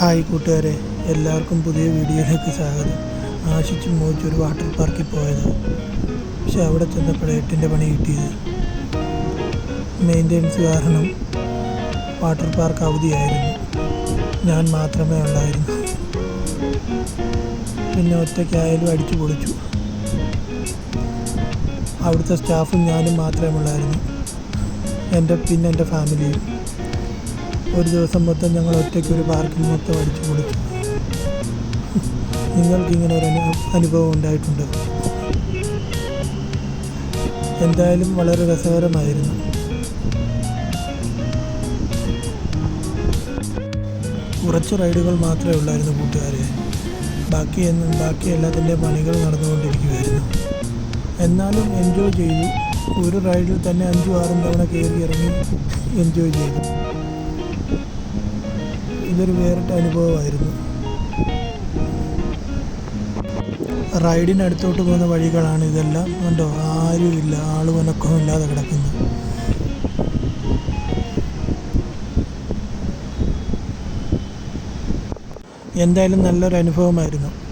Hi കൂട്ടുകാരെ എല്ലാവർക്കും പുതിയ വീഡിയോയിലേക്ക് സ്വാഗതം. ആശിച്ച് മോഹിച്ച് ഒരു വാട്ടർ പാർക്കിൽ പോയത്. പക്ഷെ അവിടെ ചെന്നപ്പോൾ എട്ടിന്റെ പണി കിട്ടിയത്. മെയിന്റെനൻസ് കാരണം വാട്ടർ പാർക്ക് അവധിയായിരുന്നു. ഞാൻ മാത്രമേ ഉണ്ടായിരുന്നു പിന്നെ ഒറ്റയ്ക്കായാലും അടിച്ചു പൊളിച്ചു. അവിടുത്തെ സ്റ്റാഫും ഞാനും മാത്രമേ ഉള്ളായിരുന്നു. എന്റെ പിന്നെ എന്റെ ഫാമിലിയും. ഒരു ദിവസം മൊത്തം ഞങ്ങൾ ഒറ്റയ്ക്ക് ഒരു പാർക്കിൽ മൊത്തം അടിച്ചു നിങ്ങൾക്ക് ഇങ്ങനെ ഒരു അനു അനുഭവം ഉണ്ടായിട്ടുണ്ട്? എന്തായാലും വളരെ രസകരമായിരുന്നു. കുറച്ച് റൈഡുകൾ മാത്രമേ ഉള്ളായിരുന്നു കൂട്ടുകാരെ. ബാക്കി എന്നും ബാക്കി എല്ലാത്തിന്റെ പണികൾ നടന്നുകൊണ്ടിരിക്കുകയായിരുന്നു. എന്നാലും എൻജോയ് ചെയ്തു. ഒരു റൈഡിൽ തന്നെ അഞ്ചും ആറും തവണ കയറി ഇറങ്ങി എൻജോയ് ചെയ്തു. ഇതൊരു വേറിട്ട അനുഭവമായിരുന്നു. റൈഡിനടുത്തോട്ട് പോകുന്ന വഴികളാണ് ഇതെല്ലാം. കണ്ടോ? ആരുമില്ല. ആളും ഇല്ലാതെ കിടക്കുന്നു. എന്തായാലും നല്ലൊരു അനുഭവമായിരുന്നു.